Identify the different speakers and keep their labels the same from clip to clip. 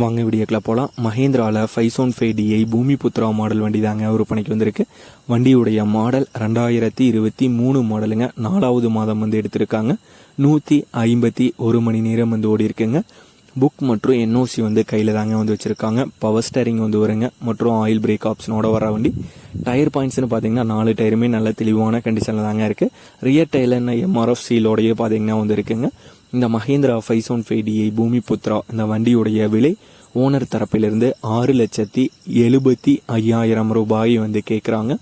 Speaker 1: வாங்க வீடியோக்குள்ள போகலாம் மஹேந்திராவில் ஃபைசோன் ஃபைவ் டிஐ பூமி புத்ரா மாடல் வண்டி தாங்க விற்பனைக்கு வந்திருக்கு. வண்டியுடைய மாடல் ரெண்டாயிரத்தி இருபத்தி மூணு மாடலுங்க நாலாவது மாதம் வந்து எடுத்திருக்காங்க. நூற்றி ஐம்பத்தி ஒரு மணி நேரம் வந்து ஓடி இருக்குங்க புக் மற்றும் என்ஓசி வந்து கையில் தாங்க வந்து வச்சுருக்காங்க. பவர் ஸ்டேரிங் வந்து வருங்க. மற்றும் ஆயில் பிரேக் ஆப்ஷனோட வர வண்டி. டயர் பாயிண்ட்ஸ்னு பார்த்தீங்கன்னா நாலு டயருமே நல்ல தெளிவான கண்டிஷனில் தாங்க இருக்குது ரியர் டயர்ல எம்ஆர்எஃப் சீலோடையே பார்த்தீங்கன்னா வந்து இருக்குங்க. இந்த மஹேந்திரா ஃபைசோன் ஃபைவ் டிஐ பூமி புத்ரா இந்த வண்டியுடைய விலை ஓனர் தரப்பிலிருந்து ஆறு லட்சத்தி எழுபத்தி ஐயாயிரம் ரூபாய் வந்து கேட்குறாங்க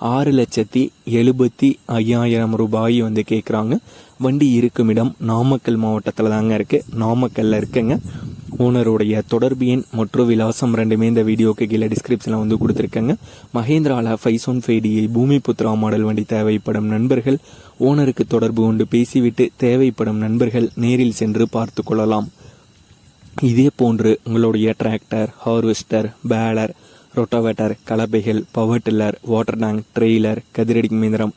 Speaker 1: ஆறு லட்சத்தி எழுபத்தி ஐயாயிரம் ரூபாய் வந்து கேட்குறாங்க வண்டி இருக்கும் இடம் நாமக்கல் மாவட்டத்தில் தாங்க இருக்குது நாமக்கல்ல இருக்குங்க. ஓனருடைய தொடர்பு எண் மற்றும் விலாசம் ரெண்டுமே இந்த வீடியோக்கு கீழே டிஸ்கிரிப்ஷனில் வந்து கொடுத்துருக்கேங்க. மஹேந்திராவில் ஃபைசோன் ஃபைடியை பூமி புத்ரா மாடல் வண்டி தேவைப்படும் நண்பர்கள் ஓனருக்கு தொடர்பு கொண்டு பேசிவிட்டு தேவைப்படும் நண்பர்கள் நேரில் சென்று பார்த்து கொள்ளலாம். இதே போன்று உங்களுடைய tractor harvester baler rotavator கலப்பைகள் power tiller water tank trailer கதிரடி இயந்திரம்